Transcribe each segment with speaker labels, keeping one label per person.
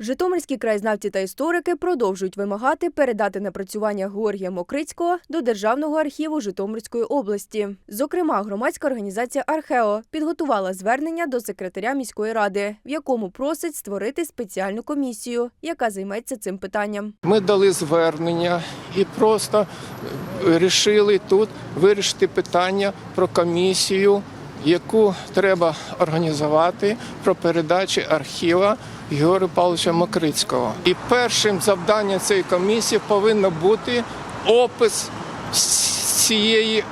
Speaker 1: Житомирські краєзнавці та історики продовжують вимагати передати напрацювання Георгія Мокрицького до Державного архіву Житомирської області. Зокрема, громадська організація Архео підготувала звернення до секретаря міської ради, в якому просить створити спеціальну комісію, яка займеться цим питанням.
Speaker 2: Ми дали звернення і просто вирішили тут вирішити питання про комісію, яку треба організувати про передачу архіва Георгія Павловича Мокрицького. І першим завданням цієї комісії повинно бути опис цієї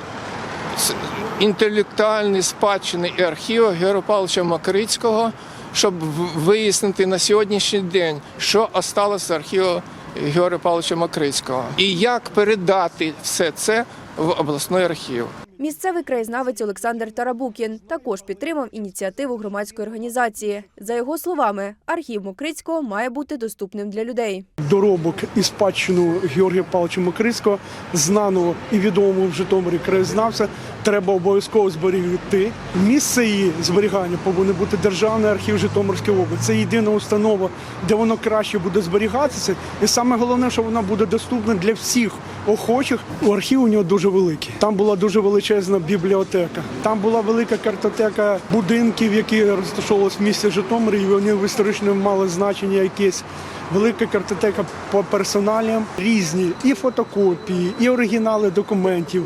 Speaker 2: інтелектуальної спадщини і архіву Георгія Павловича Макрицького, щоб вияснити на сьогоднішній день, що осталося з архіву Георгія Павловича Макрицького, і як передати все це в обласний архів.
Speaker 1: Місцевий краєзнавець Олександр Тарабукін також підтримав ініціативу громадської організації. За його словами, архів Мокрицького має бути доступним для людей.
Speaker 3: доробок і спадщину Георгія Павловича Макрицького, знаного і відомого в Житомирі краєзнавця, треба обов'язково зберігти. Місце її зберігання повинен бути Державний архів Житомирської області. Це єдина установа, де воно краще буде зберігатися. І саме головне, що вона буде доступна для всіх охочих. Архів у нього дуже великий. Там була дуже величезна бібліотека. Там була велика картотека будинків, які розташовувалися в місті Житомирі, вони в історично мали значення якесь велика картотека по персоналіям, різні і фотокопії, і оригінали документів,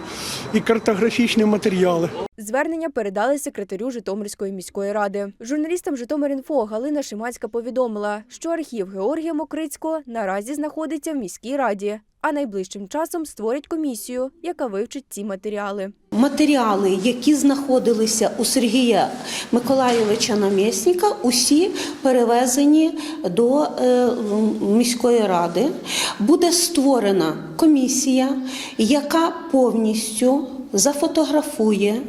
Speaker 3: і картографічні матеріали.
Speaker 1: Звернення передали секретарю Житомирської міської ради. Журналістам Житомир.Інфо Галина Шимацька повідомила, що архів Георгія Мокрицького наразі знаходиться в міській раді, а найближчим часом створять комісію, яка вивчить ці матеріали.
Speaker 4: Матеріали, які знаходилися у Сергія Миколайовича намісника, усі перевезені до е, міської ради. Буде створена комісія, яка повністю зафотографує,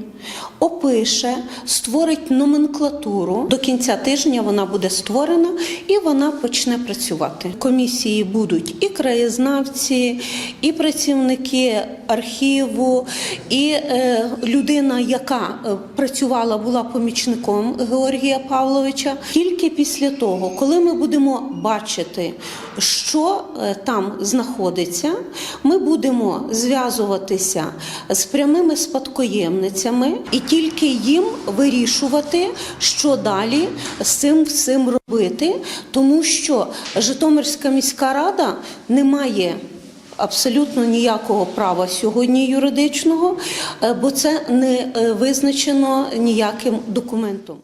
Speaker 4: опише, створить номенклатуру. До кінця тижня вона буде створена і вона почне працювати. Комісії будуть і краєзнавці, і працівники архіву, і е, людина, яка е, працювала, була помічником Георгія Павловича. Тільки після того, коли ми будемо бачити, що е, там знаходиться, ми будемо зв'язуватися з прямими спадкоємницями і тільки їм вирішувати, що далі з цим всім робити, тому що Житомирська міська рада не має. Абсолютно ніякого права сьогодні юридичного, е, бо це не е, визначено ніяким документом.